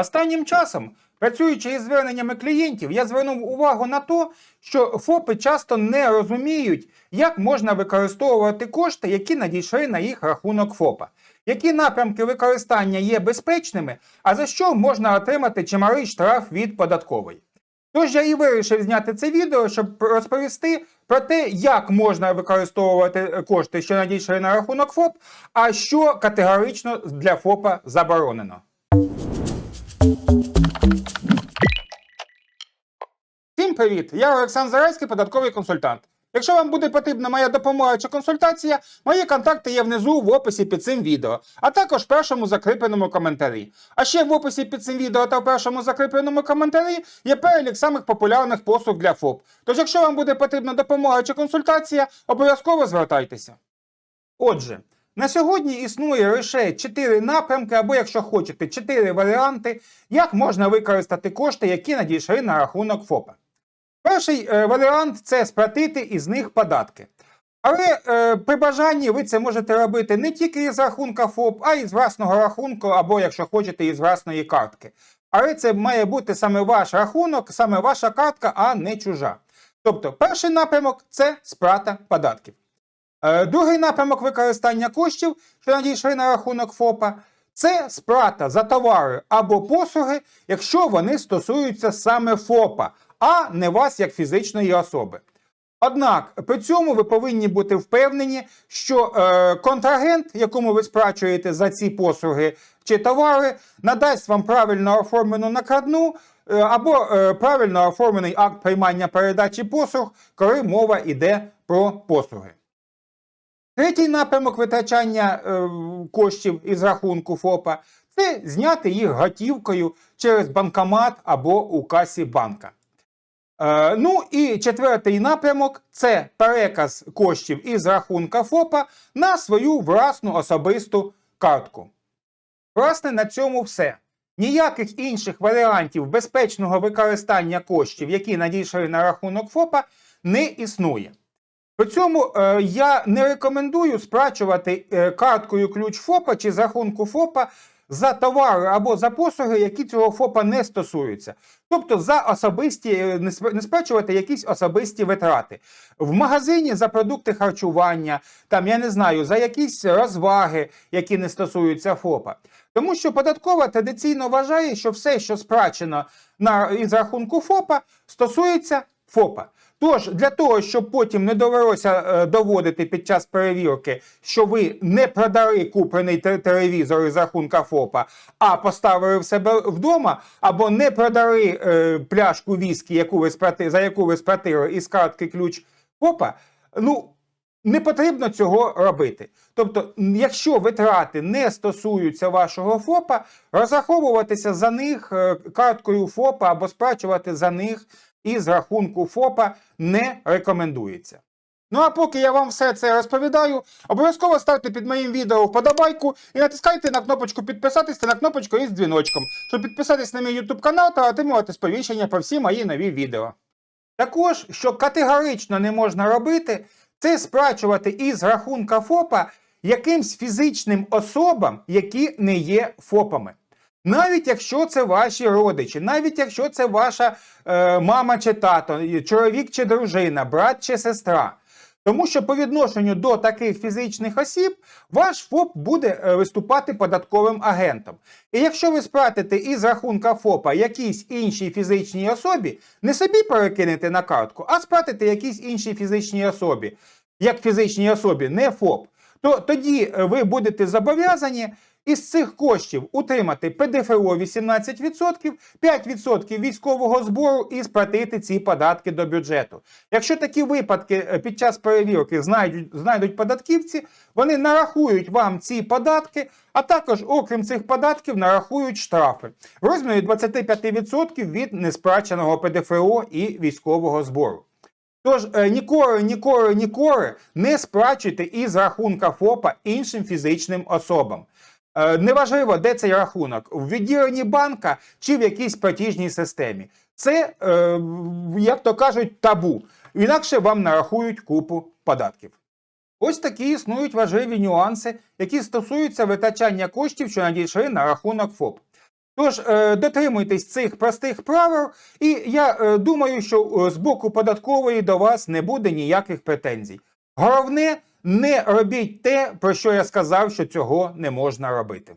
Останнім часом, працюючи із зверненнями клієнтів, я звернув увагу на те, що ФОПи часто не розуміють, як можна використовувати кошти, які надійшли на їх рахунок ФОПа. Які напрямки використання є безпечними, а за що можна отримати чималий штраф від податкової. Тож я і вирішив зняти це відео, щоб розповісти про те, як можна використовувати кошти, що надійшли на рахунок ФОП, а що категорично для ФОПа заборонено. Всім привіт! Я Олександр Зарайський, податковий консультант. Якщо вам буде потрібна моя допомога чи консультація, мої контакти є внизу в описі під цим відео, а також в першому закріпленому коментарі. А ще в описі під цим відео та в першому закріпленому коментарі є перелік самих популярних послуг для ФОП. Тож, якщо вам буде потрібна допомога чи консультація, обов'язково звертайтеся. Отже, на сьогодні існує лише 4 напрямки, або, якщо хочете, 4 варіанти, як можна використати кошти, які надійшли на рахунок ФОПа. Перший е, варіант це сплатити із них податки. Але е, при бажанні ви це можете робити не тільки із рахунка ФОП, а й з власного рахунку, або, якщо хочете, із власної картки. Але це має бути саме ваш рахунок, саме ваша картка, а не чужа. Тобто, перший напрямок це сплата податків. Е, Другий напрямок використання коштів, що надійшли на рахунок ФОПа, це сплата за товари або послуги, якщо вони стосуються саме ФОПа, а не вас як фізичної особи. Однак при цьому ви повинні бути впевнені, що е, контрагент, якому ви сплачуєте за ці послуги чи товари, надасть вам правильно оформлену накладну е, або е, правильно оформлений акт приймання передачі послуг, коли мова йде про послуги. Третій напрямок витрачання е, коштів із рахунку ФОПа це зняти їх готівкою через банкомат або у касі банка. Е, ну і четвертий напрямок це переказ коштів із рахунка ФОПа на свою власну особисту картку. Власне, на цьому все. Ніяких інших варіантів безпечного використання коштів, які надійшли на рахунок ФОПа, не існує. При цьому е, я не рекомендую сплачувати е, карткою ключ ФОПа чи з рахунку ФОПа за товари або за послуги, які цього ФОПа не стосуються. Тобто за особисті е, не сплачувати якісь особисті витрати. В магазині за продукти харчування, там я не знаю, за якісь розваги, які не стосуються ФОПа. Тому що податкова традиційно вважає, що все, що сплачено на із рахунку ФОПа, стосується ФОПа. Тож для того, щоб потім не довелося е, доводити під час перевірки, що ви не продали куплений телевізор із рахунка ФОПа, а поставили в себе вдома, або не продали е, пляшку віскі, яку ви сплати, за яку ви сплатили із картки ключ ФОПа, ну не потрібно цього робити. Тобто, якщо витрати не стосуються вашого ФОПа, розраховуватися за них е, карткою ФОПа або сплачувати за них із рахунку ФОПа не рекомендується. Ну а поки я вам все це розповідаю, обов'язково ставте під моїм відео вподобайку і натискайте на кнопочку підписатись та на кнопочку із дзвіночком, щоб підписатись на мій YouTube канал та отримувати сповіщення про всі мої нові відео. Також, що категорично не можна робити, це сплачувати із рахунка ФОПа якимсь фізичним особам, які не є ФОПами. Навіть якщо це ваші родичі, навіть якщо це ваша е, мама чи тато, чоловік чи дружина, брат чи сестра. Тому що по відношенню до таких фізичних осіб ваш ФОП буде е, виступати податковим агентом. І якщо ви сплатите із рахунка ФОПа якійсь іншій фізичній особі, не собі перекинете на картку, а сплатите якійсь іншій фізичній особі, як фізичній особі, не ФОП, то тоді е, ви будете зобов'язані із цих коштів утримати ПДФО 18%, 5% військового збору і сплатити ці податки до бюджету. Якщо такі випадки е, під час перевірки знайдуть, знайдуть податківці, вони нарахують вам ці податки, а також, окрім цих податків, нарахують штрафи в розмірі 25% від несплаченого ПДФО і військового збору. Тож е, ніколи, ніколи, ніколи не сплачуйте із рахунка ФОПа іншим фізичним особам. Е, Неважливо, де цей рахунок, в відділенні банка чи в якійсь платіжній системі. Це, е, як то кажуть, табу. Інакше вам нарахують купу податків. Ось такі існують важливі нюанси, які стосуються витрачання коштів, що надійшли на рахунок ФОП. Тож е, дотримуйтесь цих простих правил, і я думаю, що з боку податкової до вас не буде ніяких претензій. Головне, не робіть те, про що я сказав, що цього не можна робити.